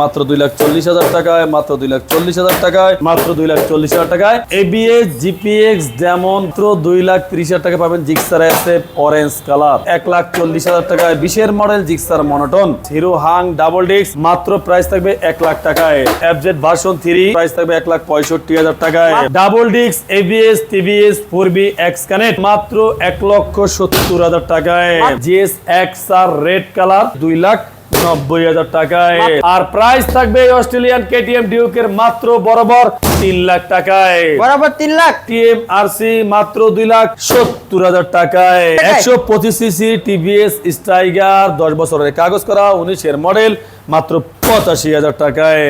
মাত্র দুই লাখ চল্লিশ হাজার টাকায় মাত্র দুই লাখ চল্লিশ হাজার টাকায় মাত্র দুই লাখ চল্লিশ হাজার টাকায়। এবিএস জিপিএক্স যেমন দুই লাখ ত্রিশ হাজার টাকা পাবেন জিক্সার এসএফ অরেঞ্জ কালার এক লাখ চল্লিশ হাজার টাকায় বিশের model gixxer monotone hero hunk double disc মাত্র প্রাইস থাকবে এক লাখ টাকায়। এফজেড ভার্সন থ্রি প্রাইস থাকবে এক লাখ পঁয়ষট্টি হাজার টাকায়। Double disc ABS TVS four V X connect মাত্র এক লক্ষ সত্তর হাজার টাকায়। GS X R red colour দুই লাখ নব্বই হাজার টাকায়। আর প্রাইস থাকবে অস্ট্রেলিয়ান কেটিএম ডিউকের মাত্র বরাবর তিন লাখ টাকায়। বরাবর তিন লাখ? টিএম আরসি মাত্র দুই লাখ সত্তর হাজার টাকায়। একশো পঁচিশ সিসি টিভিএস স্টাইগার দশ বছরের কাগজ করা উনিশের মডেল মাত্র পঁচাশি হাজার টাকায়।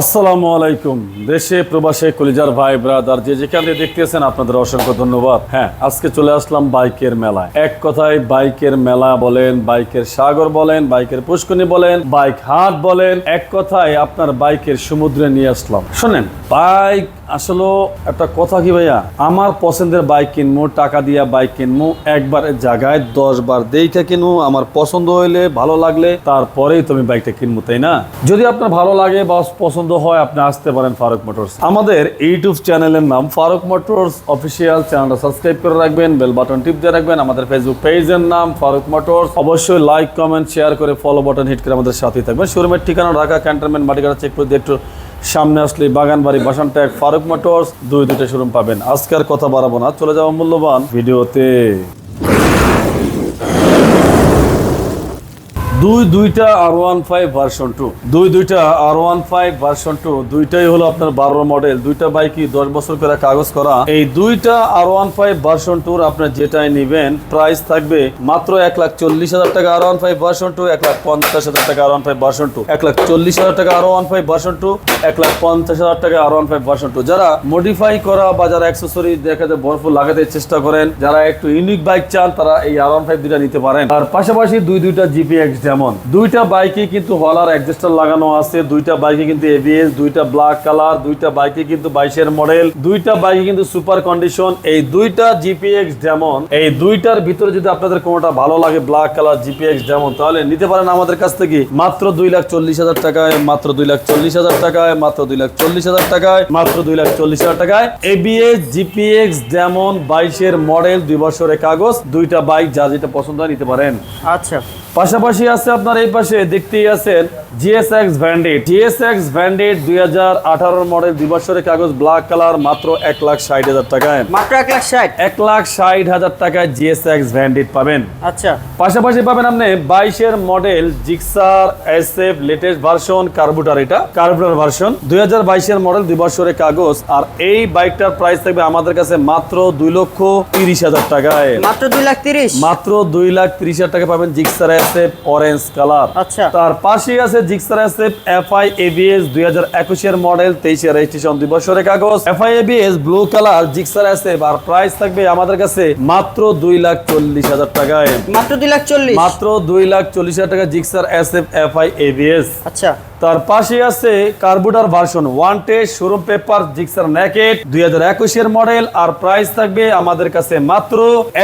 আসসালামু আলাইকুম। দেশে প্রবাসে কলিজার ভাই ব্রাদার যে যেখানে দেখতেছেন আপনাদের অসংখ্য ধন্যবাদ। হ্যাঁ আজকে চলে আসলাম বাইকের মেলায়। এক কথায় বাইকের মেলা বলেন বাইকের সাগর বলেন বাইকের পুষ্কনি বলেন বাইক হাট বলেন এক কথায় আপনার বাইকের সমুদ্রে নিয়ে আসলাম। শোনেন বাইক আসলে একটা কথা কি ভাইয়া? আমার পছন্দের বাইক কিনবো টাকা দিয়া বাইক কিনবো একবার জায়গায় দশ বার দেখে কিনবো আমার পছন্দ হইলে, ভালো লাগলে, তারপরেই তুমি বাইকটা কিনবো তাই না? যদি আপনার ভালো লাগে বা পছন্দ হয়, আপনি আসতে পারেন ফারুক মোটরস। আমাদের ইউটিউব চ্যানেলের নাম ফারুক মোটরস অফিসিয়াল। চ্যানেলটা সাবস্ক্রাইব করে রাখবেন, বেল বাটন টিপ দিয়ে রাখবেন। আমাদের ফেসবুক পেজের নাম ফারুক মোটরস। অবশ্যই লাইক, কমেন্ট, শেয়ার করে ফলো বাটন হিট করে আমাদের সাথেই থাকবেন। শোরুমের ঠিকানা ঢাকা ক্যান্টনমেন্ট মাটিকাটা চেক করে একটু সামনে আসলে বাগানবাড়ি বাসান ট্যাগ ফারুক মোটরস, দুই দুইটা শোরুম পাবেন। আজকের কথা বাড়াবো না, চলে যাওয়া মূল্যবান ভিডিওতে। দুই দুইটা R one five version two দুই দুইটা R one five version two দুইটাই হলো আপনার বারো মডেল দুইটা বাইকই দশ বছর করে কাগজ করা। এই দুইটা আর ওয়ান ফাইভ ভার্সন টুর আপনার যেটাই নিবেন প্রাইস থাকবে মাত্র এক লাখ চল্লিশ হাজার টাকা R one five version two এক লাখ পঞ্চাশ হাজার টাকা R one five version two এক লাখ চল্লিশ হাজার টাকা R one five version two এক লাখ পঞ্চাশ হাজার টাকা R one five version two যারা মডিফাই করা বা যারা অ্যাক্সেসরি দেখা যায় ভরপুর লাগাতে চেষ্টা করেন, যারা একটু ইউনিক বাইক চান, তারা এই আর ওয়ান ফাইভ দুইটা নিতে পারেন। আর পাশাপাশি দুই দুইটা জিপিএক্স যেমন। দুইটা বাইকে কিন্তু হলার অ্যাডজাস্টার লাগানো আছে। দুইটা বাইকে কিন্তু এবিএস দুইটা ব্ল্যাক কালার দুইটা বাইকে কিন্তু বাইশের মডেল দুইটা বাইকে কিন্তু সুপার কন্ডিশন এই দুইটা জিপিএক্স যেমন, এই দুইটার ভিতরে যদি আপনাদের কোনোটা ভালো লাগে ব্ল্যাক কালার জিপিএক্স যেমন, তাহলে নিতে পারেন আমাদের কাছ থেকে মাত্র দুই লাখ চল্লিশ হাজার টাকায়, মাত্র দুই লাখ চল্লিশ হাজার টাকায়, মাত্র দুই লাখ চল্লিশ হাজার টাকায়, মাত্র দুই লাখ চল্লিশ হাজার টাকায়। এবিএস জিপিএক্স যেমন, বাইশের মডেল দুই বছরের কাগজ, দুইটা বাইক যা যেটা পছন্দ হয় নিতে পারেন। আচ্ছা। পাশাপাশি আছে আপনার এই পাশে দেখতেই আছেন জিএসএক্স ভ্যান্ডেট জিএসএক্স ভ্যান্ডেট দুই হাজার আঠারোর মডেল দুই বছরের কাগজ ব্ল্যাক কালার মাত্র এক লাখ ষাট হাজার টাকায়। মাত্র এক লাখ ষাট? এক লাখ ষাট হাজার টাকায় জিএসএক্স ভ্যান্ডেট পাবেন। আচ্ছা। পাশাপাশি পাবেন আপনি বাইশের model Gixxer S F latest version carburettor এটা কার্বুটার ভার্সন দুই হাজার বাইশের মডেল দুই বছরের কাগজ। আর এই বাইকটার প্রাইস থাকবে আমাদের কাছে মাত্র দুই লক্ষ তিরিশ হাজার টাকায়। মাত্র দুই লাখ তিরিশ? মাত্র দুই লাখ তিরিশ হাজার টাকা পাবেন জিক্সার এসএফ অরেঞ্জ কালার আচ্ছা। তার পাশেই আছে জিক্সার এসএফ এফআই এবিএস দুই হাজার একুশের মডেল তেইশের রেজিস্ট্রেশন দুই বছরের কাগজ। FI ABS blue colour Gixxer SF আর প্রাইস থাকবে আমাদের কাছে মাত্র দুই লাখ চল্লিশ হাজার টাকায়। মাত্র দুই লাখ চল্লিশ। মাত্র দুই লাখ চল্লিশ হাজার টাকা জিক্সার এসএফ এফআই এবিএস আচ্ছা। তার পাশে আছে carburettor version one test showroom paper Gixxer naked দুই হাজার একুশের মডেল আর প্রাইস থাকবে আমাদের কাছে মাত্র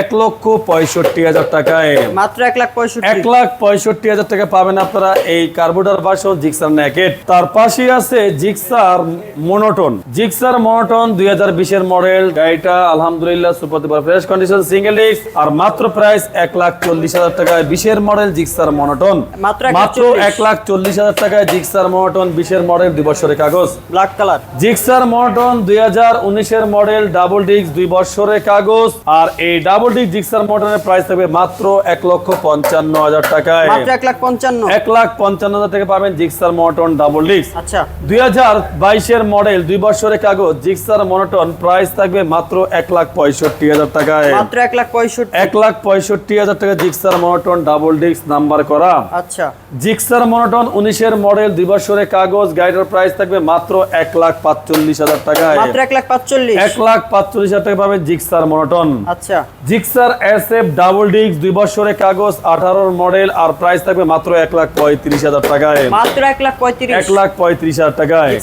এক লক্ষ পঁয়ষট্টি হাজার টাকায়। মাত্র এক লাখ পঁয়ষট্টি। এক লাখ পঁয়ষট্টি হাজার টাকা পাবেন আপনারা এই কার্বোটার ভার্সন জিক্সার ন্যাকেট তার পাশে আছে জিক্সার মনোটন জিক্সার মনোটন দুই হাজার বিশের মডেল গাড়িটা আলহামদুলিল্লাহ super fresh condition single disc আর মাত্র প্রাইস এক লাখ চল্লিশ হাজার টাকায় বিশের মডেল জিক্সার মনোটন মাত্র এক লাখ চল্লিশ। এক লাখ চল্লিশ হাজার টাকায় জিক্সার মনোটন বিশের মডেল দুই বছরের কাগজ। ব্ল্যাক কালার জিক্সার মডন দুই হাজার উনিশের মডেল ডাবল ডিস্ক দুই বছরের কাগজ। আর এই ডাবল ডিস্ক জিক্সার মডনের প্রাইস থাকবে মাত্র এক লক্ষ পঞ্চান্ন হাজার টাকায়। মাত্র এক লাখ পঞ্চান্ন। এক লাখ পঞ্চান্ন হাজার টাকা পাবেন জিক্সার মটন ডাবল ডিস্ক। আচ্ছা। দুই হাজার বাইশের মডেল দুই বছরের কাগজ জিক্সার মনোটন প্রাইস থাকবে মাত্র এক লাখ পঁয়ষট্টি হাজার টাকায়। মাত্র এক লাখ পঁয়ষট্টি। এক লাখ পঁয়ষট্টি হাজার টাকা Gixxer monotone double disc number করা। আচ্ছা। জিক্সার মনোটন উনিশের মডেল দুই বছরের কাগজ গাড়িটার প্রাইস থাকবে মাত্র এক লাখ পাঁচচল্লিশ হাজার টাকায়। মাত্র এক লাখ পাঁচচল্লিশ। এক লাখ পাঁচচল্লিশ হাজার টাকা পাবেন জিক্সার মনোটন। আচ্ছা। Gixxer S F double disc দুই বছরের কাগজ আঠারোর মডেল আর প্রাইস থাকবে মাত্র এক লাখ পঁয়ত্রিশ হাজার টাকায়। মাত্র এক লাখ পঁয়ত্রিশ। এক লাখ পঁয়ত্রিশ হাজার টাকায়।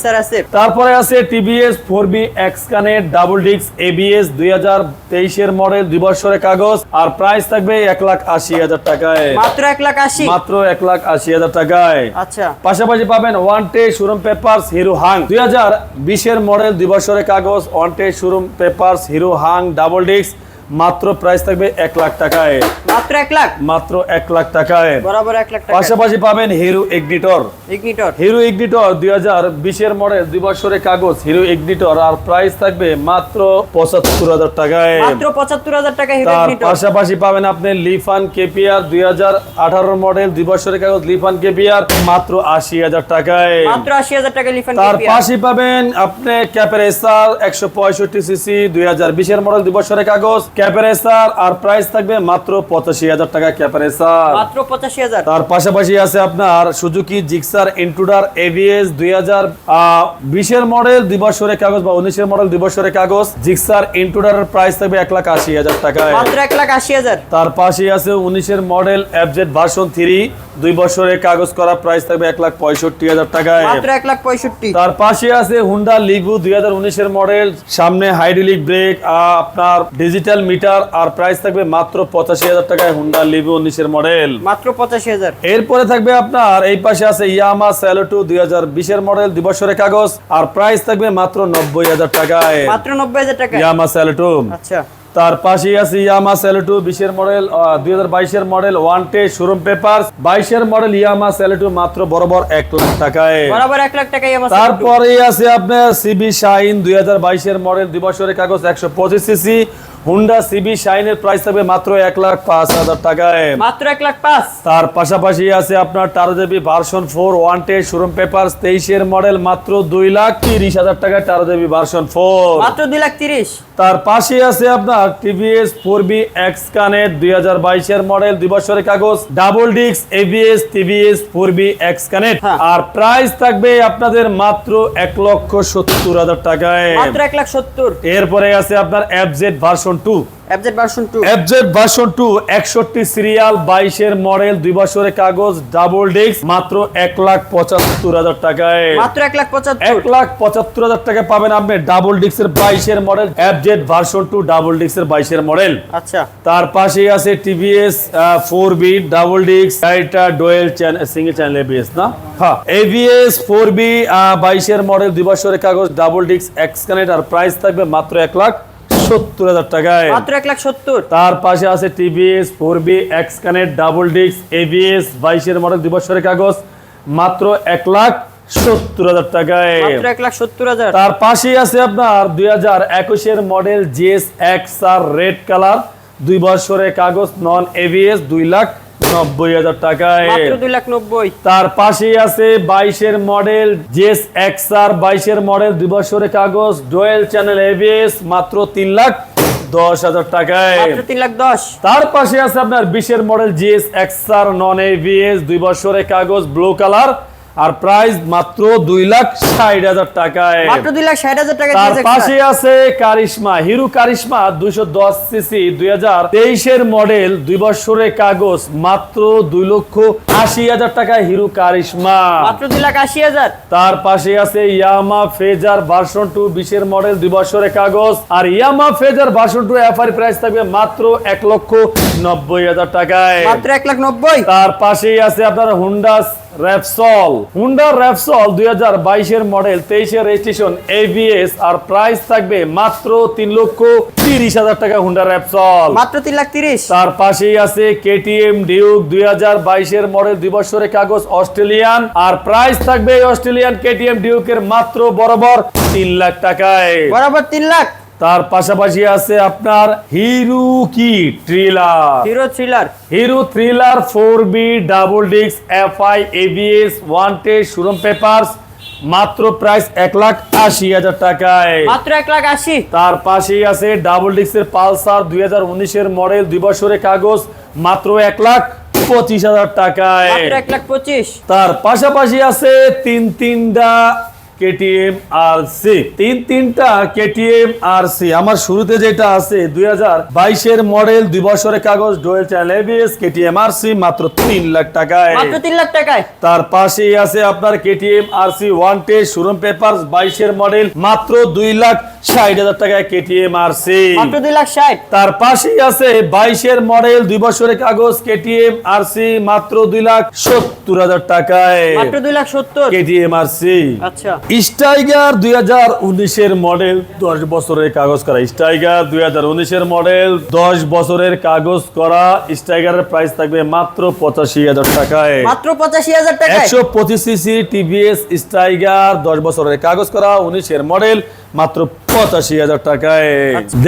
তারপরে আছে TVS four V X connect double disc ABS দুই হাজার তেইশের মডেল দুই বছরের কাগজ আর প্রাইস থাকবে এক লাখ আশি হাজার টাকায়। মাত্র এক লাখ আশি। মাত্র এক লাখ আশি হাজার টাকায়। আচ্ছা। পাশাপাশি পাবেন ওয়ান টে শোরুম পেপারস হিরো হাং দুই হাজার বিশের মডেল দুই বছরের কাগজ one time showroom papers Hero Hunk double disc মাত্র প্রাইস থাকবে এক লাখ টাকায়। মাত্র এক লাখ? মাত্র এক লাখ টাকায়। বরাবর এক লাখ পাশাপাশি পাবেন Hero Ignitor Ignitor Hero Ignitor দুই হাজার বিশের মডেল দুই বছরের কাগজ হিরো ইগনিটর আর প্রাইস থাকবে মাত্র পঁচাত্তর হাজার টাকায়। মাত্র পঁচাত্তর হাজার টাকা হিরো ইগনিটর পাশাপাশি পাবেন আপনি লিফান কেপিআর দুই হাজার আঠারো মডেল দুই বছরের কাগজ লিফান কেপিআর মাত্র আশি হাজার টাকায়। মাত্র আশি হাজার টাকা লিফান তার পাশে পাবেন আপনি ক্যাপের এসআর একশো পঁয়ষট্টি সিসি দুই হাজার বিশের মডেল দুই বছরের কাগজ। ক্যাপের এসআর আর প্রাইস থাকবে মাত্র পঁচাশি হাজার টাকা ক্যাপারেসার। মাত্র পঁচাশি হাজার। তার পাশাপাশি আছে আপনার সুজুকি জিক্সার ইন্টুডার এভিএস দুই হাজার বিশের মডেল দুই বছরের কাগজ বা উনিশের মডেল দুই বছরের কাগজ। জিক্সার ইন্টুডার প্রাইস থাকবে এক লাখ আশি হাজার টাকায়। মাত্র এক লাখ আশি হাজার। তার পাশে আছে উনিশের মডেল এফজেড ভার্সন থ্রি দুই বছরের কাগজ করা প্রাইস থাকবে এক লাখ পঁয়ষট্টি হাজার টাকায়। এক লাখ পঁয়ষট্টি। তার পাশে আছে হুন্ডা লিগু দুই হাজার উনিশের মডেল সামনে হাইড্রোলিক ব্রেক আপনার ডিজিটাল মিটার আর প্রাইস থাকবে মাত্র পঁচাশি হাজার টাকায় হুন্ডা লিগু উনিশের মডেল মাত্র পঁচাশি হাজার। এরপরে থাকবে আপনার এই পাশে আছে ইয়ামা স্যালোটু দুই হাজার বিশের মডেল দুই বছরের কাগজ আর প্রাইস থাকবে মাত্র নব্বই হাজার টাকায়। মাত্র নব্বই হাজার টাকা ইয়ামা স্যালোটু আচ্ছা। তার পাশেই আছে ইয়ামা সেলেটু বিশের মডেল দুই হাজার বাইশের model one time showroom paper বাইশের মডেল ইয়ামা সেলেটু মাত্র বরাবর এক লাখ টাকায়। বরাবর এক লাখ আমার তারপরে আছে আপনার সিবি শাইন দুই হাজার বাইশের মডেল দুই বছরের কাগজ একশো পঁচিশ সিসি। হুন্ডা সিবি শাইনের প্রাইস থাকবে মাত্র এক লাখ পাঁচ হাজার টাকায়। মাত্র এক লাখ পাঁচ। তার পাশাপাশি আছে আপনার টারো দেবী version four one time showroom paper তেইশের মডেল মাত্র দুই লাখ তিরিশ হাজার টাকায় টারো দেবী ভার্সন ফোর মাত্র দুই লাখ তিরিশ। তার পাশে আছে আপনার টিভিএস ফোর বি এক্স কানের দুই হাজার বাইশের মডেল দুই বছরের কাগজ double disc ABS TVS four V X connect. হ্যাঁ। আর প্রাইস থাকবে আপনাদের মাত্র এক লক্ষ সত্তর হাজার টাকায়। মাত্র এক লাখ সত্তর। এরপরে আছে আপনার এফজেড ভার্সন টু একষট্টি সিরিয়াল মডেল বছরের কাগজ ডাবল ডিস্ক মাত্র এক লাখ পঁচাত্তর হাজার টাকায়। মাত্র লাখ লাখ হাজার টাকা পাবেন আপনি double model to double model আচ্ছা। তার পাশেই আছে ডাবল ডিস্ক এটা ডোয়েল সিঙ্গেল চ্যানেল না? হ্যাঁ মডেল দুই বছরের কাগজ ডাবল ডিস্ক আর প্রাইস থাকবে মাত্র এক লাখ সত্তর হাজার টাকায়। মাত্র এক লাখ সত্তর। তার পাশে আছে TVS four V X connect double disc ABS বাইশের মডেল দুই বছরের কাগজ মাত্র এক লাখ সত্তর হাজার টাকায়। এক লাখ সত্তর হাজার। তার পাশেই আছে আপনার দুই হাজার একুশের model GS X R red colour দুই বছরের কাগজ নন এভিএস দুই লাখ নব্বই হাজার টাকায়। দুই লাখ নব্বই। তার পাশেই আছে বাইশের মডেল জেস এক্স আর বাইশের মডেল দুই বছরের কাগজ ডোয়েল চ্যানেল এভিএস মাত্র তিন লাখ দশ হাজার টাকায়। তিন লাখ দশ। তার পাশে আছে আপনার বিশের model GS X R non ABS দুই বছরের কাগজ ব্লু কালার। আর প্রাইস মাত্র দুই লাখ ষাট হাজার টাকায়। মাত্র দুই লাখ ষাট হাজার টাকা তার পাশে আছে কারিশমা হিরো কারিশমা দুইশো দশ সিসি দুই হাজার তেইশের মডেল দুই বছরের কাগজ মাত্র দুই লক্ষ আশি হাজার টাকা হিরো কারিশমা। মাত্র দুই লাখ আশি হাজার। তার পাশে আছে ইয়ামা ফেজার ভার্সন টু বিশের মডেল দুই বছরের কাগজ। আর Yamaha Fazer version two FR price থাকবে মাত্র এক লক্ষ নব্বই হাজার টাকায়। মাত্র এক লাখ নব্বই। তার পাশেই আছে আপনার হুন্ডা র্যাপসল হুন্ডা র্যাপসল দুই হাজার বাইশের মডেল তেইশের রেজিস্ট্রেশন এভিএস আর প্রাইস থাকবে মাত্র তিন লক্ষ তিরিশ হাজার টাকা হুন্ডা র্যাপসল মাত্র তিন লাখ তিরিশ? তার পাশেই আছে কেটিএম ডিউক দুই হাজার বাইশের মডেল দুই বছরের কাগজ অস্ট্রেলিয়ান আর প্রাইস থাকবে অস্ট্রেলিয়ান কেটিএম ডিউকের মাত্র বরাবর তিন লাখ টাকায়। বরাবর তিন লাখ? তার পাশাপাশি আছে আপনার হিরো কি? Thriller Hero thriller. Hero thriller four V double disc F I ABS one time showroom papers মাত্র প্রাইস এক লাখ আশি হাজার টাকায়। মাত্র এক লাখ আশি। তার পাশেই আছে ডাবল ডিস্কের পালসার দুই হাজার উনিশের মডেল দুই বছরের কাগজ মাত্র এক লাখ পঁচিশ হাজার টাকায়। এক লাখ পঁচিশ। তার পাশাপাশি আছে তিন তিনটা কেটিএম আর সি তিন তিনটা কেটিএম আর সি আমার শুরুতে যেটা আছে দুই হাজার বাইশের মডেল দুই বছরের কাগজ dual channel ABS KTM R C মাত্র তিন লাখ টাকায়। মাত্র তিন লাখ টাকায়। তার পাশেই আছে আপনার KTM R C one time showroom paper বাইশের মডেল মাত্র দুই লাখ ষাট হাজার টাকায় কেটিএম আর সি মাত্র দুই লাখ ষাট। তার পাশেই আছে বাইশের মডেল দুই বছরের কাগজ কেটিএম আর সি মাত্র দুই লাখ সত্তর হাজার টাকায়। মাত্র দুই লাখ সত্তর। কেটিএম আর সি আচ্ছা। স্টাইগার দুই হাজার উনিশের মডেল দশ বছরের কাগজ করা। স্টাইগার দুই হাজার উনিশের মডেল দশ বছরের কাগজ করা। স্টাইগারের প্রাইস থাকবে মাত্র পঁচাশি হাজার টাকায়। মাত্র পঁচাশি হাজার টাকা একশো পঁচিশ সিসি টিভিএস স্টাইগার দশ বছরের কাগজ করা উনিশের মডেল মাত্র পঁচাশি হাজার টাকায়।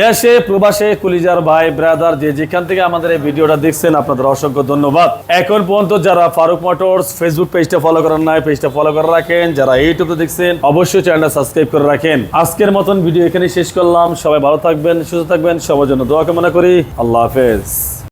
দেশে, প্রবাসে, কুলিজার ভাই ব্রাদার যে যেখান থেকে আমাদের এই ভিডিওটা দেখছেন, আপনাদের অসংখ্য ধন্যবাদ। এখন পর্যন্ত যারা ফারুক মোটরস ফেসবুক পেজটা ফলো করেন নাই পেজটা ফলো করে রাখেন। যারা ইউটিউবে দেখছেন, অবশ্যই চ্যানেলটা সাবস্ক্রাইব করে রাখেন। আজকের মতন ভিডিও এখানে শেষ করলাম। সবাই ভালো থাকবেন, সুস্থ থাকবেন। সবার জন্য দোয়া কামনা করি। আল্লাহ হাফেজ।